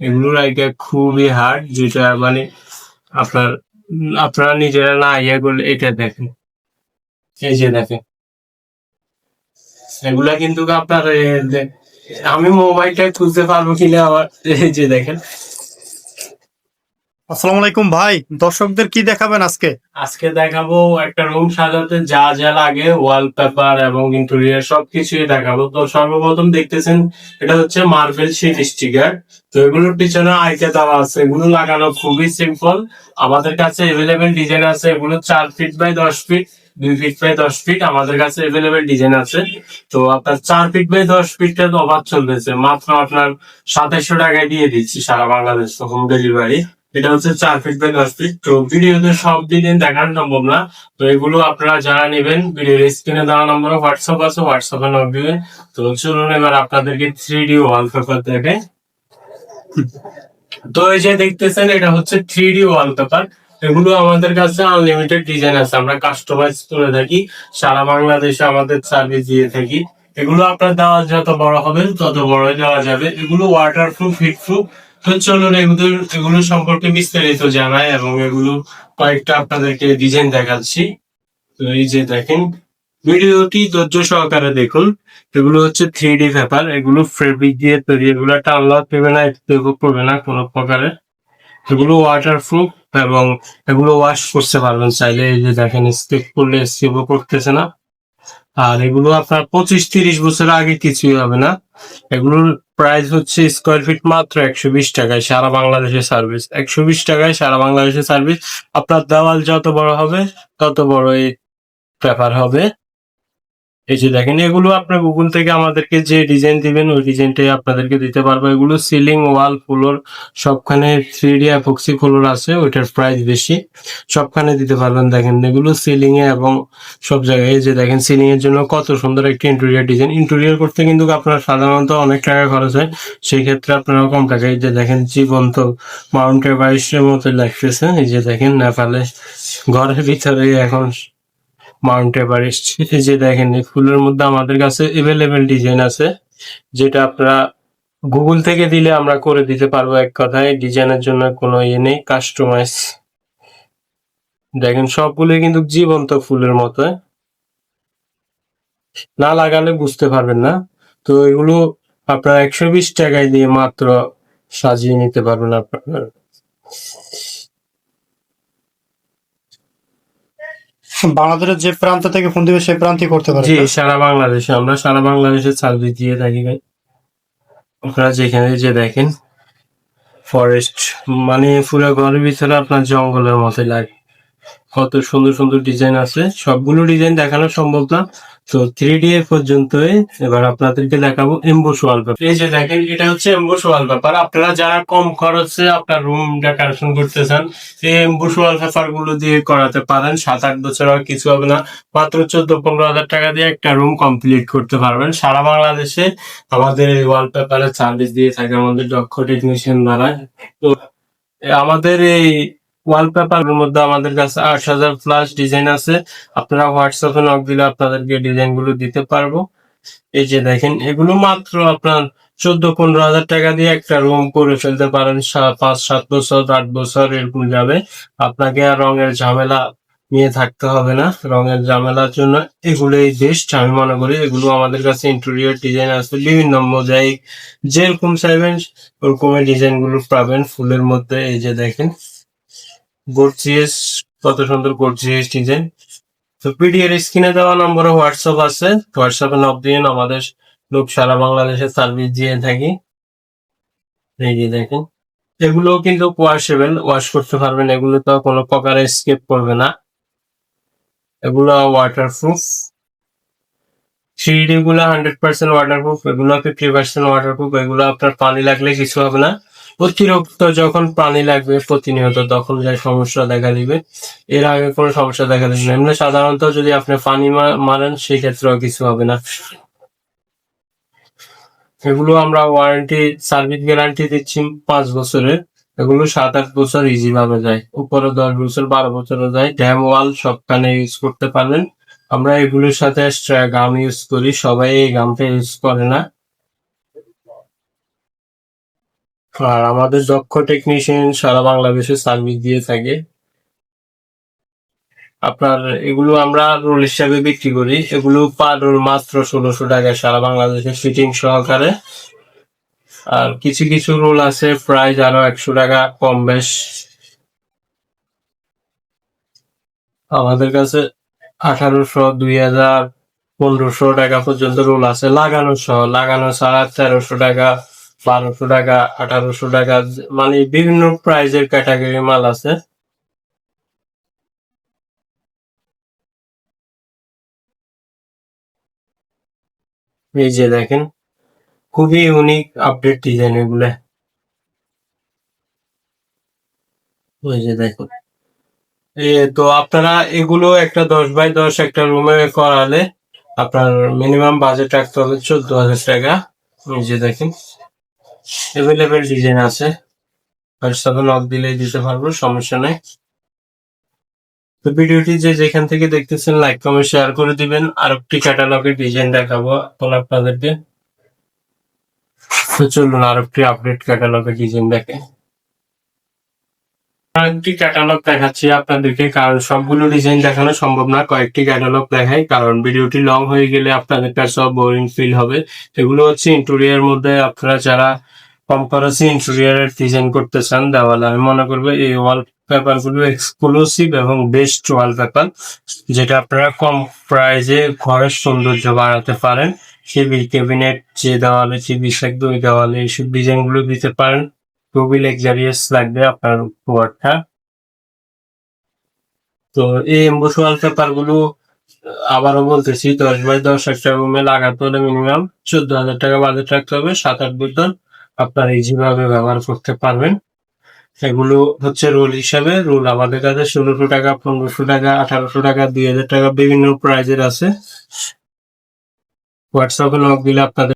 এগুলো আইডিয়া খুবই হার্ড যেটা মানে আপনার, আপনারা নিজেরা না আইয়া করলে এটা দেখেন। এই যে দেখেন। এগুলা কিন্তু আপনার আমি মোবাইলটা খুঁজতে পারব কিনা আমার, এই যে দেখেন। আসসালামু আলাইকুম ভাই, দর্শকদের কি দেখাবেন আজকে? আজকে দেখাবো একটা রুম সাজাতে, যা যা লাগে ওয়ালপেপার এবং ইন্টেরিয়ার সবকিছুই দেখাবো। তো সর্বপ্রথম দেখতেছেন, এটা হচ্ছে মার্বেল শিট স্টিকার তো এগুলোর পিছনে আইকে দেওয়া আছে। এগুলো লাগানো খুবই সিম্পল আমাদের কাছে এভেলেবেল ডিজাইন আছে, এগুলো চার ফিট বাই দশ ফিট দুই ফিট বাই দশ ফিট আমাদের কাছে এভেলেবেল ডিজাইন আছে। তো আপনার চার ফিট বাই দশ ফিটটা অবাধ চলতেছে। মাত্র আপনার সাতাইশশো টাকায় দিয়ে দিচ্ছি সারা বাংলাদেশ হোম ডেলিভারি এটা হচ্ছে চার ফিট বাই দশ ফিট তো ভিডিওতে সব দিন দেখানো সম্ভব না। তো এগুলো আপনারা যারা নেবেন ভিডিওর স্ক্রিনে দেওয়া নম্বরে হোয়াটসঅ্যাপ আছে হোয়াটসঅ্যাপে নক তো চলুন এবার আপনাদেরকে থ্রি ডি ওয়ালপেপার দেখে। তো এই যে দেখতেছেন, এটা হচ্ছে থ্রি ডি ওয়ালপেপার এগুলো আমাদের কাছে আনলিমিটেড ডিজাইন আছে। আমরা কাস্টমাইজ করে থাকি। সারা বাংলাদেশে আমাদের সার্ভিস দিয়ে থাকি। এগুলো আপনার দেওয়া যত বড় হবে, তত বড় দেওয়া যাবে। এগুলো ওয়াটার প্রুফ হিট প্রুফ তো চলুন এগুলো এগুলো সম্পর্কে বিস্তারিত জানাই এবং এগুলো কয়েকটা আপনাদেরকে ডিজাইন দেখাচ্ছি। তো এই যে দেখেন, ভিডিওটি ধৈর্য সহকারে দেখুন। এগুলো হচ্ছে থ্রি ডি পেপার এগুলো ফেব্রিক দিয়ে তৈরি। এগুলো টানলাও পেবে না পড়বে না কোনো প্রকারের এগুলো ওয়াটার প্রুফ এবং এগুলো ওয়াশ করতে পারবেন চাইলে। এই যে দেখেন স্কেপ করলে স্কেপও করতেছে না। আর এগুলো আপনার পঁচিশ, তিরিশ বছর আগে কিছুই হবে না। এগুলোর প্রাইস হচ্ছে স্কোয়ার ফিট মাত্র একশো বিশ টাকায় সারা বাংলাদেশের সার্ভিস একশো বিশ টাকায় সারা বাংলাদেশের সার্ভিস আপনার দেওয়াল যত বড় হবে, তত বড় এই পেপার হবে। এই যে দেখেন, এগুলো আপনার গুগল থেকে আমাদেরকে যে ডিজাইন দিবেন, ওই ডিজাইনটাই আপনাদেরকে দিতে পারব। এগুলো সিলিং ওয়াল ফ্লোর সবখানে থ্রি ডি অ্যাপক্সি ফ্লোর আছে, ওইটার প্রাইস বেশি। সবখানে দিতে পারবেন দেখেন, এগুলো সিলিং এ এবং সব জায়গায়। যে দেখেন সিলিং এর জন্য কত সুন্দর একটি ইন্টেরিয়ার ডিজাইন ইন্টেরিয়ার করতে কিন্তু আপনার সাধারণত অনেক টাকা খরচ হয়। সেই ক্ষেত্রে আপনারা কম টাকা। এই যে দেখেন, জীবন্ত মাউন্ট এভারেস্টের মতো লাগতেছে। এই যে দেখেন নেপালে ঘরের ভিতরে এখন মাউন্ট এভারেস্ট এই যে দেখেন, এই ফুলের মধ্যে আমাদের কাছে এভেলেবেল ডিজাইন আছে, যেটা আপনারা গুগল থেকে দিলে আমরা করে দিতে পারব এক কথায়। ডিজাইনের জন্য কোনো ইয়ে নেই কাস্টমাইজ দেখেন, সবগুলো কিন্তু জীবন্ত ফুলের মতো। না লাগালে বুঝতে পারবেন না। তো এগুলো আপনারা একশো বিশ টাকায় দিয়ে মাত্র সাজিয়ে নিতে পারবেন আপনারা। বাংলাদেশের যে প্রান্ত থেকে ফোন দিবে, সেই প্রান্তই করতে পারে জি, সারা বাংলাদেশে। আমরা সারা বাংলাদেশে সার্ভিস দিয়ে থাকি ভাই। আপনারা যেখানে যে দেখেন ফরেস্ট মানে পুরো ঘরের ভিতরে আপনার জঙ্গলের মতোই লাগে। কত সুন্দর সুন্দর ডিজাইন আছে। সবগুলো ডিজাইন দেখানো সম্ভব না। তো থ্রি ডি এর পর্যন্তই এবার আপনাদেরকে দেখাবো এমবোস ওয়ালপেপার এই যে দেখেন, এটা হচ্ছে এমবোস ওয়ালপেপার আপনারা যারা কম খরচে আপনার রুম ডেকোরেশন করতে চান এই এমবোস ওয়ালপেপারগুলো দিয়ে করাতে পারেন। সাত আট বছর আর কিছু হবে না। মাত্র চোদ্দ পনেরো হাজার টাকা দিয়ে একটা রুম কমপ্লিট করতে পারবেন। সারা বাংলাদেশে আমাদের এই ওয়ালপেপারের সার্ভিস দিয়ে থাকে আমাদের দক্ষ টেকনিশিয়ান দ্বারা। তো, আমাদের এই ওয়ালপেপার মধ্যে আমাদের কাছে আট হাজার প্লাস ডিজাইন আছে। আপনারা হোয়াটসঅ্যাপে নক দিলে আপনাদেরকে ডিজাইনগুলো দিতে পারব। এই যে দেখেন, এগুলো মাত্র আপনার চোদ্দ পনেরো হাজার টাকা দিয়ে একটা রুম করে ফেলতে পারেন। পাঁচ, সাত বছর, আট বছর এরকম যাবে। আপনাকে আর রঙের ঝামেলা নিয়ে থাকতে হবে না। রঙের ঝামেলার জন্য এগুলোই বেস্ট আমি মনে করি এগুলো আমাদের কাছে ইন্টেরিয়র ডিজাইন আছে। বিভিন্ন মোজাইক যেরকম চাইবেন ওরকমের ডিজাইনগুলো পাবেন ফুলের মধ্যে। এই যে দেখেন গর্জিয়াস কত সুন্দর গর্জিয়াস ডিজাইন তো পিডিএর স্ক্রিনে দেওয়া নম্বরে হোয়াটসঅ্যাপ আছে। হোয়াটসঅ্যাপে নক দিন, আমাদের লোক সারা বাংলাদেশে সার্ভিস দিয়ে থাকি। এই যে দেখেন এগুলো কিন্তু ওয়াশেবল ওয়াশ করতে পারবেন। এগুলো তো কোনো প্রকারে স্কেপ করবে না। এগুলো ওয়াটারপ্রুফ থ্রি গুলো হান্ড্রেড পার্সেন্ট ওয়াটারপ্রুফ এগুলো ফিফটি পার্সেন্ট ওয়াটারপ্রুফ এগুলো আপনার পানি লাগলে কিছু হবে না। অতিরিক্ত যখন পানি লাগবে প্রতিনিয়ত তখন যে সমস্যা দেখা দিবে, এর আগে কোনো সমস্যা দেখা দিবে এমনি সাধারণত যদি আপনি পানি মারেন সেই ক্ষেত্রেও কিছু হবে না। এগুলো আমরা ওয়ারেন্টি সার্ভিস গ্যারান্টি দিচ্ছি পাঁচ বছরের। এগুলো সাত আট বছর ইজি ভাবে যায়। উপরে দশ বছর, বারো বছরও যায়। ড্যাম ওয়াল সবখানে ইউজ করতে পারবেন। আমরা এগুলোর সাথে গাম ইউজ করি। সবাই এই গামটা ইউজ করে না। আর আমাদের দক্ষ টেকনিশিয়ান সারা বাংলাদেশে সার্ভিস দিয়ে থাকে। আপনার এগুলো আমরা রোল হিসাবে বিক্রি করি। এগুলো পার রোল মাত্র ষোলোশো টাকা সারা বাংলাদেশে ফিটিং সহকারে। আর কিছু কিছু রোল আছে প্রাইস আরও একশো টাকা কম বেশ। আমাদের কাছে আঠারোশো, দুই হাজার, পনেরোশো টাকা পর্যন্ত রোল আছে। লাগানো সহ লাগানো ছাড়া তেরোশো টাকা বারোশো টাকা, আঠারোশো টাকা মানে বিভিন্ন প্রাইজের ক্যাটাগরি মাল আছে। এই যে দেখেন, খুবই ইউনিক আপডেট ডিজাইন এগুলো। ওই যে দেখুন। তো আপনারা এগুলো একটা দশ বাই দশ একটা রুমে করালে আপনার মিনিমাম বাজেট রাখতে হবে চোদ্দ হাজার টাকা। এই যে দেখেন। এভেলেবেল ডিজাইন আছে। হোয়াটসঅ্যাপে নক দিলে দিতে পারব, সমস্যা নেই। তো ভিডিওটি যে যেখান থেকে দেখতেছেন লাইক কমেন্ট শেয়ার করে দিবেন। আর একটি ক্যাটালগের ডিজাইন দেখাবো এখন আপনাদেরকে। তো চলুন আর একটি আপডেট ক্যাটালগের ডিজাইন দেখে। কয়েকটি ক্যাটালগ দেখাচ্ছি আপনাদেরকে, কারণ সবগুলো ডিজাইন দেখানো সম্ভব না। কয়েকটি ক্যাটালগ দেখাই, কারণ ভিডিওটি লং হয়ে গেলে আপনাদের কাছে সব বোরিং ফিল হবে। এগুলো হচ্ছে ইন্টেরিয়ার মধ্যে আপনারা যারা কম খরচে ইন্টেরিয়ারের ডিজাইন করতে চান, দেওয়ালে আমি মনে করব এই ওয়াল পেপারগুলো এক্সক্লুসিভ এবং বেস্ট ওয়াল পেপার যেটা আপনারা কম প্রাইজে ঘরের সৌন্দর্য বাড়াতে পারেন। টেবিল ক্যাবিনেট যে দেওয়ালে চিবি থাকবে ওই দেওয়ালে এইসব ডিজাইনগুলো দিতে পারেন। খুবই লাক্সারিয়াস লাগবে আপনার ওয়ার্ডটা তো এই এমবোস ওয়ালপেপারগুলো আবারও বলতেছি, দশ বাই দশ একটা রুমে লাগাতে হলে মিনিমাম চোদ্দ হাজার টাকা বাজেট রাখতে হবে, সাত আট বছর আপনার ইজিভাবে ব্যবহার করতে পারবেন। এগুলো হচ্ছে রোল হিসাবে রোল আমাদের কাছে ষোলোশো টাকা, পনেরোশো টাকা, আঠারোশো টাকা, দুই হাজার টাকা বিভিন্ন প্রাইজের আছে। হোয়াটসঅ্যাপে নক দিলে আপনাদের